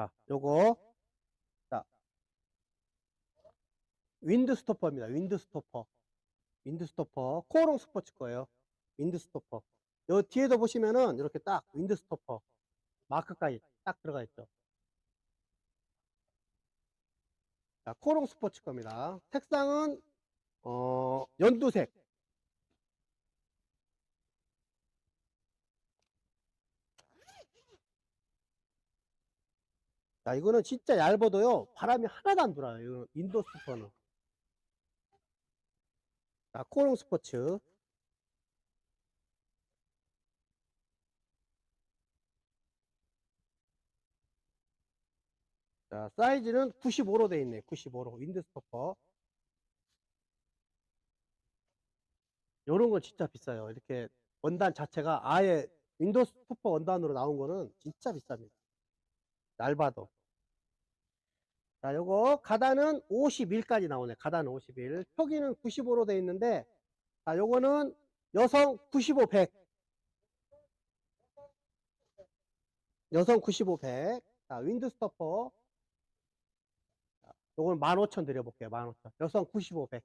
자, 요거. 자. 윈드 스토퍼입니다. 윈드 스토퍼. 윈드 스토퍼. 코롱 스포츠 거예요. 윈드 스토퍼. 요 뒤에도 보시면은 이렇게 딱 윈드 스토퍼. 마크까지 딱 들어가 있죠. 자, 코롱 스포츠 겁니다. 색상은, 어, 연두색. 자, 이거는 진짜 얇아도요, 바람이 하나도 안 돌아요. 이거 인도 스포는. 자, 코롱 스포츠. 자, 사이즈는 95로 돼 있네. 95로. 윈드 스토퍼. 요런 건 진짜 비싸요. 이렇게 원단 자체가 아예 윈도우 스토퍼 원단으로 나온 거는 진짜 비쌉니다. 얇아도. 자, 요거 가단은 51까지 나오네. 가단 51. 표기는 95로 돼 있는데 자, 요거는 여성 95 100. 여성 95 100. 자, 윈드 스토퍼. 자, 요건 15,000 드려 볼게요. 15,000. 여성 95 100.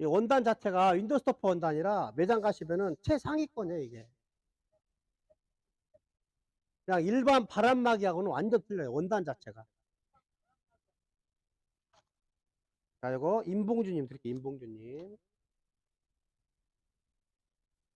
이 원단 자체가 윈도우 스토퍼 원단이라 매장 가시면은 최상위권이에요, 이게. 그냥 일반 바람막이하고는 완전 틀려요. 원단 자체가. 자, 이거 임봉주님 드릴게요. 임봉주님.